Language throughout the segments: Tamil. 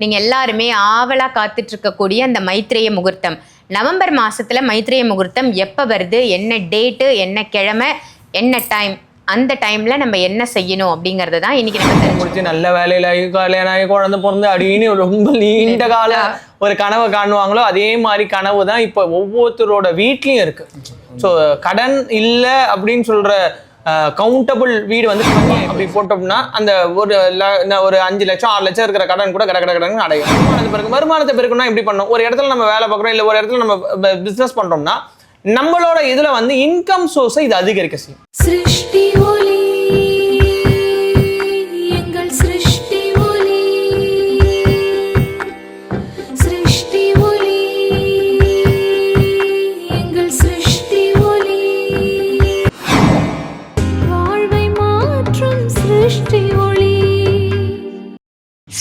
நீங்க எல்லாருமே ஆவலா காத்துட்டு இருக்கக்கூடிய அந்த மைத்ரேய முகூர்த்தம். நவம்பர் மாசத்துல மைத்ரேய முகூர்த்தம் எப்ப வருது? என்ன டேட்டு? என்ன கிழமை? என்ன டைம்? அந்த டைம்ல நம்ம என்ன செய்யணும் அப்படிங்கறது தான் இன்னைக்கு நம்ம முடிச்சு நல்ல வேலையில ஆகி கல்யாணம் குழந்தை பிறந்து அப்படின்னு ரொம்ப நீண்ட கால ஒரு கனவை காணுவாங்களோ அதே மாதிரி கனவு தான் இப்போ ஒவ்வொருத்தரோட வீட்லயும் இருக்கு. ஸோ கடன் இல்லை அப்படின்னு சொல்ற கவுண்டபிள் வீடு வந்து கம்மி அப்படி போட்டோம்னா அந்த ஒரு ஒரு அஞ்சு லட்சம் ஆறு லட்சம் இருக்கிற கடன் கூட கட கட கடன் அடையும். வருமானத்தை பிறகு வருமானத்தை பெருக்கணும்னா எப்படி பண்ணணும்? ஒரு இடத்துல நம்ம வேலை பார்க்குறோம் இல்லை ஒரு இடத்துல நம்ம பிஸ்னஸ் பண்ணுறோம்னா நம்மளோட இதில் வந்து இன்கம் சோர்ஸை இது அதிகரிக்க செய்யும்.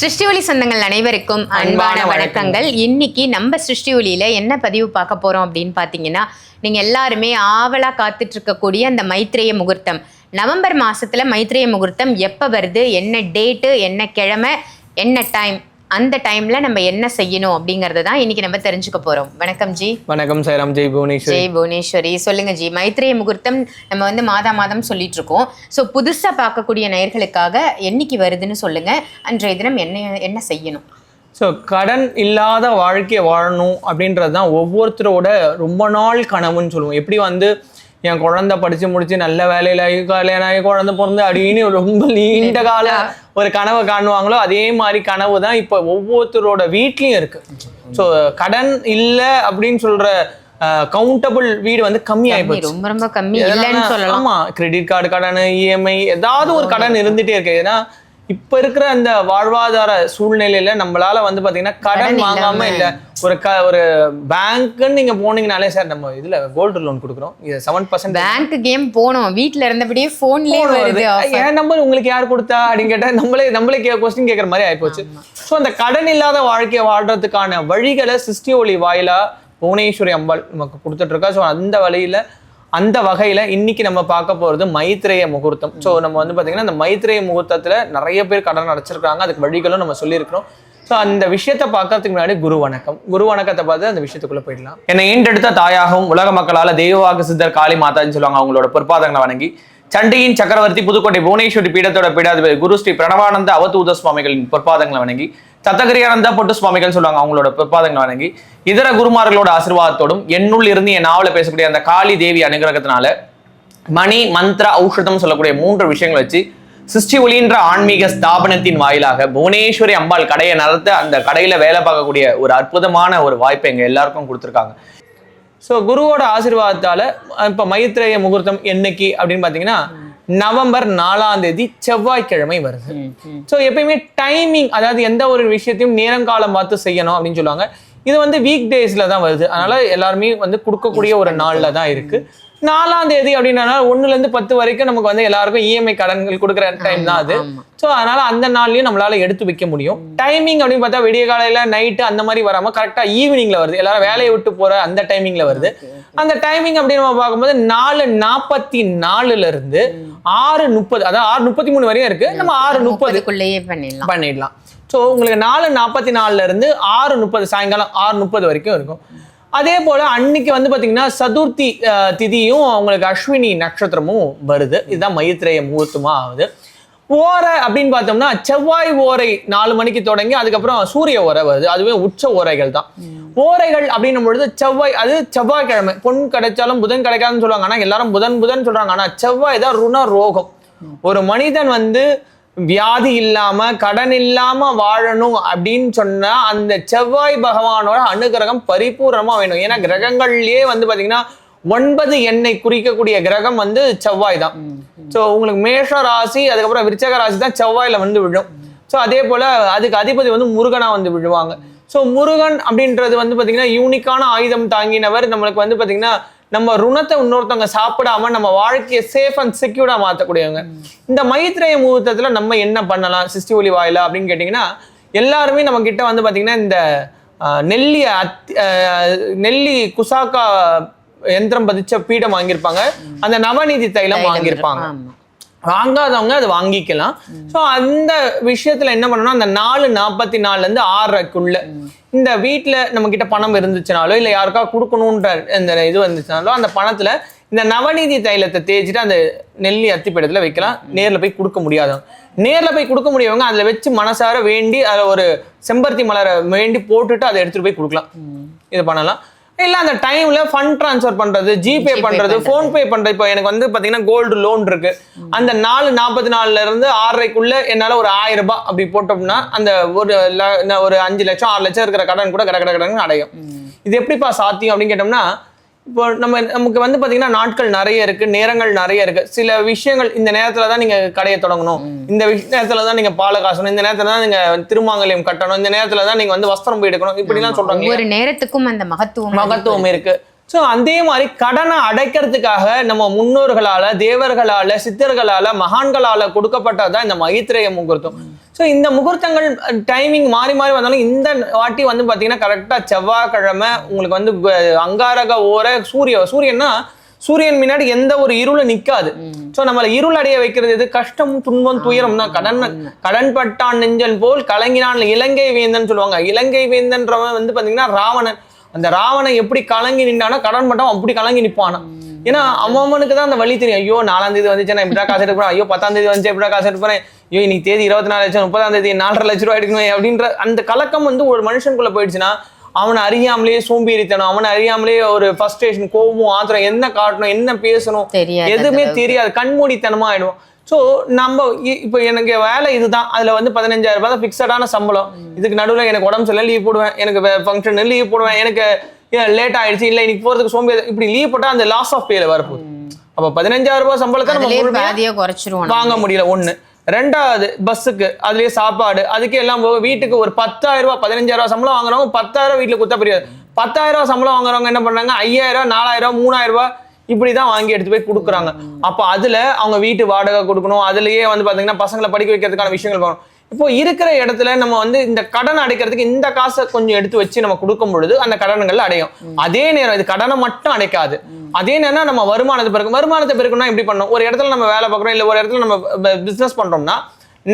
சிருஷ்டி ஒளி சொந்தங்கள் அனைவருக்கும் அன்பான வணக்கங்கள். இன்னைக்கு நம்ம சிருஷ்டி ஒளியில என்ன பதிவு பார்க்க போறோம் அப்படின்னு பாத்தீங்கன்னா நீங்க எல்லாருமே ஆவலா காத்துட்டு இருக்கக்கூடிய அந்த மைத்ரேய முகூர்த்தம். நவம்பர் மாசத்துல மைத்ரேய முகூர்த்தம் எப்ப வருது? என்ன டேட்டு என்ன கிழமை? என்ன டைம் அந்த டைம்ல நம்ம என்ன செய்யணும் அப்படிங்கறத தான் இன்னைக்கு நம்ம தெரிஞ்சுக்க போறோம். வணக்கம் ஜி. வணக்கம் சைராம் ஜெய் புவனேஸ்வரி. ஜெய் புவனேஸ்வரி. சொல்லுங்க ஜி. மைத்ரேய முகூர்த்தம் நம்ம வந்து மாதா மாதம் சொல்லிட்டு இருக்கோம் ஸோ புதுசா பார்க்கக்கூடிய நேயர்களுக்காக என்னைக்கு வருதுன்னு சொல்லுங்க. அன்றைய தினம் என்ன என்ன செய்யணும்? ஸோ கடன் இல்லாத வாழ்க்கையை வாழணும் அப்படின்றது தான் ஒவ்வொருத்தரோட ரொம்ப நாள் கனவுன்னு சொல்லுவோம். எப்படி வந்து என் குழந்தை படிச்சு முடிச்சு நல்ல வேலையில ஆகி கல்யாணம் ஆகி குழந்தை பிறந்து அப்படின்னு ரொம்ப நீண்ட கால ஒரு கனவை காணுவாங்களோ அதே மாதிரி கனவு தான் இப்போ ஒவ்வொருத்தரோட வீட்லயும் இருக்கு. ஸோ கடன் இல்லை அப்படின்னு சொல்ற கவுண்டபிள் வீடு வந்து கம்மி ஆயிப்போச்சு ரொம்ப ரொம்ப கம்மி இல்லைன்னு சொல்லலாம். ஆமா கிரெடிட் கார்டு கடன் இஎம்ஐ ஏதாவது ஒரு கடன் இருந்துட்டே இருக்கு. ஏன்னா இப்ப இருக்கிற அந்த வாழ்வாதார சூழ்நிலையில நம்மளால வந்து பாத்தீங்கன்னா கடன் வாங்காம இல்ல. ஒரு க ஒரு பேங்க்னு நீங்க போனீங்கனாலே சார் நம்ம இதுல கோல்டு லோன் கொடுக்குறோம். இது செவன் பர்சன்ட் பேங்க் கேம் போனோம். வீட்ல இருந்தபடியே போன்லயே வருது. என் நம்பர் உங்களுக்கு யார் கொடுத்தா அப்படின்னு கேட்டா நம்மளே நம்மளே கே கொஸ்டின் கேட்கற மாதிரி ஆயிப்போச்சு. ஸோ அந்த கடன் இல்லாத வாழ்க்கையை வாழ்றதுக்கான வழிகளை சிருஷ்டி ஒளி வாயிலா புவனேஸ்வரி அம்பாள் நமக்கு கொடுத்துட்டு இருக்கா ஸோ அந்த வழியில அந்த வகையில இன்னைக்கு நம்ம பார்க்க போறது மைத்ரேய முகூர்த்தம். ஸோ நம்ம வந்து பாத்தீங்கன்னா அந்த மைத்ரேய முகூர்த்தத்துல நிறைய பேர் கடன் அடைச்சிருக்காங்க அதுக்கு வழிகளும் நம்ம சொல்லியிருக்கிறோம். ஸோ அந்த விஷயத்தை பார்க்கறதுக்கு முன்னாடி குரு வணக்கம். குரு வணக்கத்தை பார்த்து அந்த விஷயத்துக்குள்ள போயிடலாம். என்னை ஈண்டெடுத்த தாயாகவும் உலக மக்களால் தெய்வவாக சித்தர் காளி மாதான்னு சொல்லுவாங்க அவங்களோட பொற்பாதங்களை வணங்கி சண்டியின் சக்கரவர்த்தி புதுக்கோட்டை புவனேஸ்வரி பீடத்தோட பீடாதிபதி குரு ஸ்ரீ பிரணவானந்த அவதூத சுவாமிகளின் பொற்பாதங்களை வணங்கி சத்தகிரியானந்த பொட்டு சுவாமிகள் சொல்லுவாங்க அவங்களோட பொற்பாதங்களை வணங்கி இதர குருமார்களோட ஆசீர்வாதத்தோடும் என்னுள் இருந்து என் நாவல பேசக்கூடிய அந்த காளி தேவி அனுகிரகத்தினால மணி மந்த்ரா ஔஷதம் சொல்லக்கூடிய மூன்று விஷயங்களை வச்சு சிருஷ்டி ஒளின்ற ஆன்மீக ஸ்தாபனத்தின் வாயிலாக புவனேஸ்வரி அம்பாள் கடையை நடத்த அந்த கடையில வேலை பார்க்கக்கூடிய ஒரு அற்புதமான ஒரு வாய்ப்பை எங்க எல்லாருக்கும் கொடுத்துருக்காங்க. ஸோ குருவோட ஆசீர்வாதத்தால இப்போ மைத்ரேய முகூர்த்தம் என்னைக்கு அப்படின்னு பார்த்தீங்கன்னா நவம்பர் நாலாம் தேதி செவ்வாய்க்கிழமை வருது. ஸோ எப்பயுமே டைமிங் அதாவது எந்த ஒரு விஷயத்தையும் நேரங்காலம் பார்த்து செய்யணும் அப்படின்னு சொல்லுவாங்க. இது வந்து வீக் டேஸ்ல தான் வருது. அதனால எல்லாருமே வந்து கொடுக்கக்கூடிய ஒரு நாள்ல தான் இருக்கு. நாலாம் தேதி அப்படின்னா ஒண்ணுல இருந்து பத்து வரைக்கும் நமக்கு வந்து எல்லாருக்கும் இஎம்ஐ கடன்கள் கொடுக்குற டைம் தான் அது. ஸோ அதனால அந்த நாள்லயும் நம்மளால எடுத்து வைக்க முடியும். டைமிங் அப்படின்னு பார்த்தா விடிய காலையில நைட்டு அந்த மாதிரி வராம கரெக்டா ஈவினிங்ல வருது. எல்லாரும் வேலையை விட்டு போற அந்த டைமிங்ல வருது. அந்த டைமிங் அப்படின்னு நம்ம பார்க்கும்போது நாலு நாற்பத்தி நாலுல இருந்து ஆறு முப்பது அதாவது ஆறு முப்பத்தி மூணு வரையும் இருக்கு. நம்ம ஆறு முப்பது முப்பதுக்குள்ளேயே பண்ணிடலாம். பண்ணிடலாம். ஸோ உங்களுக்கு நாலு நாற்பத்தி நாலுல இருந்து ஆறு முப்பது சாயங்காலம் ஆறு முப்பது வரைக்கும் இருக்கும். அதே போல அன்னைக்கு வந்து பாத்தீங்கன்னா சதுர்த்தி திதியும் உங்களுக்கு அஸ்வினி நட்சத்திரமும் வருது. இதுதான் மைத்ரேய முகூர்த்தமா ஆகுது. ஓரை அப்படின்னு பார்த்தோம்னா செவ்வாய் ஓரை நாலு மணிக்கு தொடங்கி அதுக்கப்புறம் சூரிய ஓரை வருது. அதுவே உச்ச ஓரைகள் தான். ஓரைகள் அப்படின்னும் பொழுது செவ்வாய் அது செவ்வாய்க்கிழமை. பொன் கிடைச்சாலும் புதன் கிடைக்காதுன்னு சொல்லுவாங்க. ஆனா எல்லாரும் புதன் புதன் சொல்றாங்க. ஆனா செவ்வாய் தான் ருண ரோகம். ஒரு மனிதன் வந்து வியாதி இல்லாம கடன் இல்லாம வாழணும் அப்படின்னு சொன்னா அந்த செவ்வாய் பகவானோட அனுகிரகம் பரிபூர்ணமா வேணும். ஏன்னா கிரகங்கள்லயே வந்து பாத்தீங்கன்னா ஒன்பது எண்ணெய் குறிக்கக்கூடிய கிரகம் வந்து செவ்வாய் தான். ஸோ உங்களுக்கு மேஷ ராசி அதுக்கப்புறம் விருச்சக ராசி தான் செவ்வாயில வந்து விழும். ஸோ அதே போல அதுக்கு அதிபதி வந்து முருகனா வந்து விழுவாங்க. ஸோ முருகன் அப்படின்றது வந்து பாத்தீங்கன்னா யூனிக்கான ஆயுதம் தாங்கினவர். நம்மளுக்கு வந்து பாத்தீங்கன்னா நம்ம ருணத்தை இன்னொருத்தவங்க சாப்பிடாம நம்ம வாழ்க்கையை சேஃப் அண்ட் செக்யூர்டா மாத்தக்கூடியவங்க. இந்த மைத்ரேய முகூர்த்தத்துல நம்ம என்ன பண்ணலாம்? சிஸ்டி ஒலி வாயிலா அப்படின்னு கேட்டிங்கன்னா எல்லாருமே நம்ம கிட்ட வந்து பாத்தீங்கன்னா இந்த நெல்லி அத்தி ஆஹ், நெல்லி குசாக்கா யந்திரம் பதிச்ச பீடம் வாங்கியிருப்பாங்க. அந்த நவநீதி தைலம் வாங்கியிருப்பாங்க. வாங்காதவங்க அதை வாங்கிக்கலாம். ஸோ அந்த விஷயத்துல என்ன பண்ணணும் அந்த நாலு நாற்பத்தி நாலுல இருந்து ஆறரைக்குள்ள இந்த வீட்ல நம்ம கிட்ட பணம் இருந்துச்சுனாலோ இல்லை யாருக்கா கொடுக்கணுன்ற இந்த இது வந்துச்சுனாலோ அந்த பணத்துல இந்த நவநீதி தைலத்தை தேய்ச்சிட்டு அந்த நெல்லி அத்திப்படத்துல வைக்கலாம். நேர்ல போய் கொடுக்க முடியாதவங்க நேர்ல போய் கொடுக்க முடியவங்க அதுல வச்சு மனசார வேண்டி அதுல ஒரு செம்பருத்தி மலரை வேண்டி போட்டுட்டு அதை எடுத்துட்டு போய் கொடுக்கலாம். இது பண்ணலாம். இல்ல அந்த டைம்ல ஃபண்ட் ட்ரான்ஸ்ஃபர் பண்றது ஜிபே பண்றது. ஃபோன் பே பண்றது. இப்போ எனக்கு வந்து பாத்தீங்கன்னா கோல்டு லோன் இருக்கு. அந்த நாலு நாற்பத்தி நாலுல இருந்து ஆறரைக்குள்ள என்னால ஒரு ஆயிரம் ரூபாய் அப்படி போட்டோம்னா அந்த ஒரு ஒரு அஞ்சு லட்சம் ஆறு லட்சம் இருக்கிற கடன் கூட கட கட கடன் அடையும். இது எப்படிப்பா சாத்தியம் அப்படின்னு கேட்டோம்னா இப்போ நம்ம நமக்கு வந்து பாத்தீங்கன்னா நாட்கள் நிறைய இருக்கு நேரங்கள் நிறைய இருக்கு. சில விஷயங்கள் இந்த நேரத்துல தான் நீங்க கடையை தொடங்கணும். இந்த நேரத்துல தான் நீங்க பாலை காசணும். இந்த நேரத்துல தான் நீங்க திருமாங்கல்யம் கட்டணும். இந்த நேரத்துல தான் நீங்க வந்து வஸ்திரம் போய் எடுக்கணும். இப்படிலாம் சொல்றாங்க இல்லையா? ஒவ்வொரு நேரத்துக்கும் அந்த மகத்துவம் மகத்துவம் இருக்கு. ஸோ அதே மாதிரி கடனை அடைக்கிறதுக்காக நம்ம முன்னோர்களால தேவர்களால சித்தர்களால மகான்களால கொடுக்கப்பட்டதுதான் இந்த மைத்ரேய முகூர்த்தம் ஸோ இந்த முகூர்த்தங்கள் டைமிங் மாறி மாறி வந்தாலும் இந்த வாட்டி வந்து பார்த்தீங்கன்னா கரெக்டாக செவ்வாய்க்கிழமை உங்களுக்கு வந்து அங்காரக ஓர சூரிய சூரியன்னா சூரியன் முன்னாடி எந்த ஒரு இருளும் நிக்காது. சோ நம்மள இருள் அடைய வைக்கிறது எது? கஷ்டம் துன்பம் துயரம் தான். கடன் கடன் பட்டான் நெஞ்சல் போல் கலங்கினான் இலங்கை வேந்தன் சொல்லுவாங்க. இலங்கை வேந்தன்றவன் வந்து பாத்தீங்கன்னா ராவணன். அந்த ராவணன் எப்படி கலங்கி நின்றானோ கடன் பட்டவன் அப்படி கலங்கி நிப்பானா ஏன்னா அவனுக்கு தான் அந்த வழி தெரியும். ஐயோ நாலாம் தேதி வந்துச்சு நான் இப்படிதான் காசு எடுப்பேன் ஐயோ பத்தாம் தேதி வந்துச்சு இப்படிதான் காசு எடுப்பேன் ஐயோ இன்னைக்கு தேதி இருபத்தி நாலு லட்சம் முப்பதாம் தேதி நாலரை லட்ச ரூபாய் எடுக்கணும் அப்படின்ற அந்த கலக்கம் வந்து ஒரு மனுஷனுக்குள்ள போயிடுச்சுன்னா அவனை அறியாமலே சோம்பேறித்தனம் அவனை அறியாமலே ஒரு ஃபர்ஸ்ட்ரேஷன் கோபம் ஆத்திரம் என்ன காட்டணும் என்ன பேசணும் எதுவுமே தெரியாது. கண்மூடித்தனமா ஆயிடும் ஸோ நம்ம இப்போ எனக்கு வேலை இதுதான். அதுல வந்து பதினஞ்சாயிரம் ரூபாய் ஃபிக்ஸடான சம்பளம். இதுக்கு நடுவில் எனக்கு உடம்பு சரியில்லை லீவ் போடுவேன். எனக்கு ஃபங்க்ஷன் லீவ் போடுவேன். எனக்கு லேட் ஆயிடுச்சு இல்லை இன்னைக்கு போறதுக்கு சோம்பேறி இப்படி லீவ் போட்டா அந்த லாஸ் ஆஃப் பேல வரப்போகுது. அப்போ பதினஞ்சாயிரம் ரூபாய் சம்பளத்தை நம்ம குறைச்சிருவோம் வாங்க முடியல. ஒண்ணு. ரெண்டாவது பஸ்ஸுக்கு அதுலயே சாப்பாடு அதுக்கே எல்லாம் போக வீட்டுக்கு ஒரு பத்தாயிரம் ரூபாய் பதினஞ்சாயிரம் ரூபாய் சம்பளம் வாங்குறவங்க பத்தாயிரம் வீட்டுல குத்த பிரியாது. பத்தாயிரம் ரூபாய் சம்பளம் வாங்குறவங்க என்ன பண்றாங்க? ஐயாயிரம் நாலாயிரம் மூணாயிரம் ரூபாய் இப்படிதான் வாங்கி எடுத்து போய் கொடுக்குறாங்க. அப்ப அதுல அவங்க வீட்டு வாடகை கொடுக்கணும். அதுலயே வந்து பாத்தீங்கன்னா பசங்களை படிக்க வைக்கிறதுக்கான விஷயங்கள் பண்ணணும். இப்போ இருக்கிற இடத்துல நம்ம வந்து இந்த கடன் அடைக்கிறதுக்கு இந்த காசை கொஞ்சம் எடுத்து வச்சு நம்ம கொடுக்கும் பொழுது அந்த கடன்கள் அடையும். அதே நேரம் இது கடனை மட்டும் அடைக்காது. அதே நேரம் நம்ம வருமானத்தை பெருக்கும். வருமானத்தை பெருக்கணும்னா எப்படி பண்ணணும்? ஒரு இடத்துல நம்ம வேலை பார்க்குறோம் இல்லை ஒரு இடத்துல நம்ம பிசினஸ் பண்றோம்னா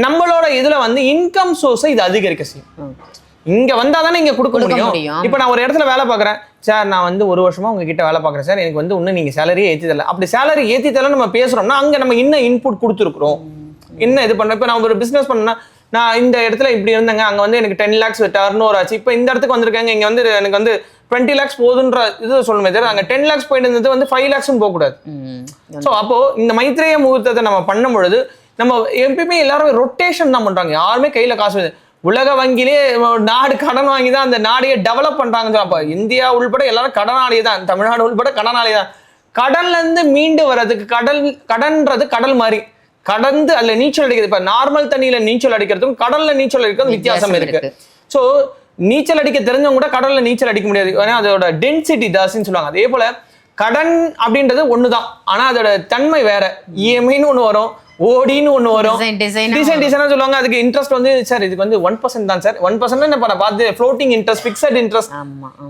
நம்மளோட இதுல வந்து இன்கம் சோர்ஸை இது அதிகரிக்க செய்யும். இங்க வந்தா தானே இங்க கொடுக்க முடியும். இப்போ நான் ஒரு இடத்துல வேலை பார்க்குறேன். சார் நான் வந்து ஒரு வருஷமா உங்ககிட்ட வேலை பார்க்குறேன். சார் எனக்கு வந்து இன்னும் நீங்க சேலரியே ஏத்தி தரல. அப்படி சேலரி ஏத்தி தரல நம்ம பேசுறோம்னா அங்க நம்ம இன்னும் இன்புட் கொடுத்துருக்குறோம். என்ன இது பண்றோம் இப்போ நான் ஒரு பிசினஸ் பண்ணேன்னா நான் இந்த இடத்துல இப்படி இருந்தேங்க. அங்க வந்து எனக்கு டென் லேக்ஸ் டர்ன் ஓவர் ஆச்சு. இப்போ இந்த இடத்துக்கு வந்திருக்காங்க. இங்க வந்து எனக்கு வந்து டுவெண்ட்டி லேக்ஸ் போதுன்ற இது சொல்லணுமே தவிர அங்க டென் லேக்ஸ் போயிட்டு இருந்தது வந்து ஃபைவ் லேக்ஸும் போகக்கூடாது. ஸோ அப்போ இந்த மைத்ரேய முகூர்த்தத்தை நம்ம பண்ணும் பொழுது நம்ம எப்பயுமே எல்லாரும் ரொட்டேஷன் தான் பண்றாங்க. யாருமே கையில காசு இல்லை. உலக வங்கியிலே நாடு கடன் வாங்கி தான் அந்த நாடையே டெவலப் பண்றாங்க அப்ப இந்தியா உள்பட எல்லாரும் கடனாளியே தான். தமிழ்நாடு உள்பட கடனாளி தான். கடன்ல இருந்து மீண்டு வர்றதுக்கு கடல் கடன்றது கடல் மாதிரி. கடந்து அதுல நீச்சல் அடிக்கிறது. இப்ப நார்மல் தண்ணியில நீச்சல் அடிக்கிறதுக்கும் கடல்ல நீச்சல் அடிக்கிறதுக்கும் வித்தியாசம் இருக்கு. ஸோ நீச்சல் அடிக்க தெரிஞ்சவங்க கூட கடல்ல நீச்சல் அடிக்க முடியாது. ஏன்னா அதோட டென்சிட்டி ஜாஸ்தின்னு சொல்லுவாங்க. அதே போல கடன் அப்படின்றது ஒண்ணுதான். ஆனா அதோட தன்மை வேற. இஎம்ஐன்னு ஒண்ணு வரும். ஓடின்னு ஒண்ணு வரும். டிசைன் டிசைனா சொல்லுவாங்க. அதுக்கு இன்ட்ரெஸ்ட் வந்து சார் இதுக்கு வந்து ஒன் பர்சன்ட் தான் சார் ஒன் பர்சன்ட் என்ன பண்ண பார்த்து ஃப்ளோட்டிங் இன்ட்ரெஸ்ட் ஃபிக்ஸட் இன்ட்ரெஸ்ட்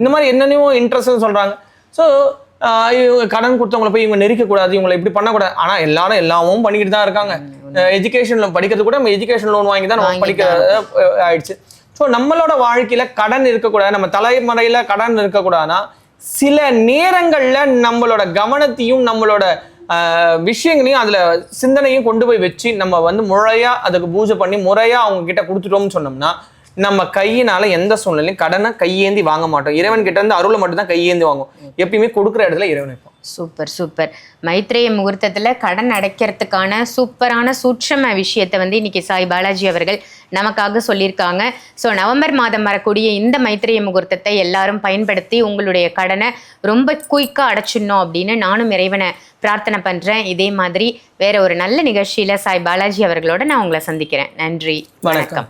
இந்த மாதிரி என்னென்னவோ இன்ட்ரெஸ்ட் சொல்றாங்க. ஸோ கடன் கொடுத்தவங்களை போய் இவங்க நெரிக்க கூடாது இவங்களை இப்படி பண்ணக்கூடாது. ஆனா எல்லாரும் எல்லாமும் பண்ணிக்கிட்டு தான் இருக்காங்க. எஜுகேஷன் லோன் படிக்கிறது கூட நம்ம எஜுகேஷன் லோன் வாங்கி தான் நம்ம படிக்க ஆயிடுச்சு. ஸோ நம்மளோட வாழ்க்கையில கடன் இருக்கக்கூடாது நம்ம தலைமுறையில கடன் இருக்கக்கூடாதுன்னா சில நேரங்கள்ல நம்மளோட கவனத்தையும் நம்மளோட விஷயங்களையும் அதுல சிந்தனையும் கொண்டு போய் வச்சு நம்ம வந்து முறையா அதுக்கு பூஜை பண்ணி முறையா அவங்க கிட்ட கொடுத்துட்டோம்னு சொன்னோம்னா நம்ம கையினால எந்த சூழ்நிலையும் கடனை கையேந்தி வாங்க மாட்டோம். இறைவன் கிட்ட இருந்து அருளை மட்டும் தான் கையேந்தி வாங்கும் எப்பயுமே கொடுக்குற இடத்துல இறைவன் வைப்போம். Super super. மைத்ரேய முகூர்த்தத்துல கடன் அடைக்கிறதுக்கான சூப்பரான சூட்சம விஷயத்தை வந்து இன்னைக்கு சாய் பாலாஜி அவர்கள் நமக்காக சொல்லியிருக்காங்க. ஸோ நவம்பர் மாதம் வரக்கூடிய இந்த மைத்ரேய முகூர்த்தத்தை எல்லாரும் பயன்படுத்தி உங்களுடைய கடனை ரொம்ப குயிக்காக அடைச்சிடணும் அப்படின்னு நானும் இறைவனை பிரார்த்தனை பண்றேன். இதே மாதிரி வேற ஒரு நல்ல நிகழ்ச்சியில சாய் பாலாஜி அவர்களோட நான் உங்களை சந்திக்கிறேன். நன்றி. வணக்கம்.